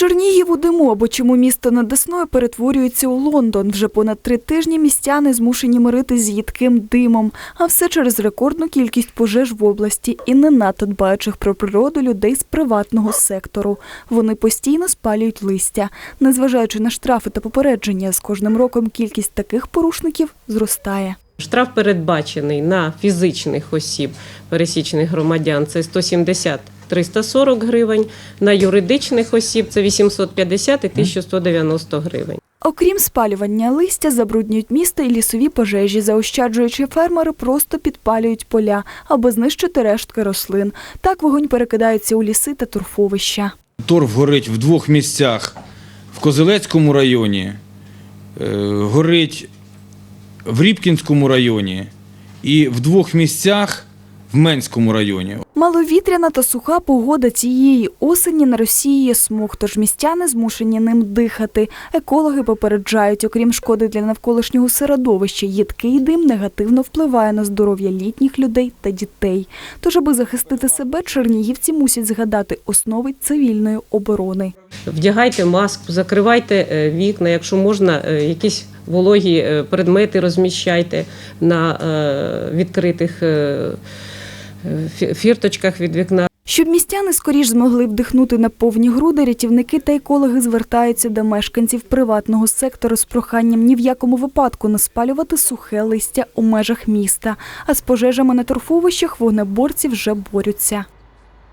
Чернігів у диму, або чому місто над Десною перетворюється у Лондон. Вже понад три тижні містяни змушені мирити з їдким димом. А все через рекордну кількість пожеж в області і не надто дбаючих про природу людей з приватного сектору. Вони постійно спалюють листя. Незважаючи на штрафи та попередження, з кожним роком кількість таких порушників зростає. Штраф передбачений на фізичних осіб, пересічних громадян це 170 340 гривень, на юридичних осіб це 850 і 1190 гривень. Окрім спалювання листя, забруднюють місто і лісові пожежі, заощаджуючи фермери, просто підпалюють поля, аби знищити рештки рослин. Так вогонь перекидається у ліси та торфовища. Торф горить в двох місцях в Козелецькому районі, е, горить в Рібкінському районі і в двох місцях в Менському районі. Маловітряна та суха погода цієї осені на Росії є смог, тож містяни змушені ним дихати. Екологи попереджають, окрім шкоди для навколишнього середовища, їдкий дим негативно впливає на здоров'я літніх людей та дітей. Тож, аби захистити себе, чернігівці мусять згадати основи цивільної оборони. Вдягайте маску, закривайте е, вікна, якщо можна, е, якісь вологі е, предмети розміщайте на відкритих фірточках від вікна. Щоб містяни скоріш змогли вдихнути на повні груди, рятівники та екологи звертаються до мешканців приватного сектору з проханням ні в якому випадку не спалювати сухе листя у межах міста. А з пожежами на торфовищах вогнеборці вже борються.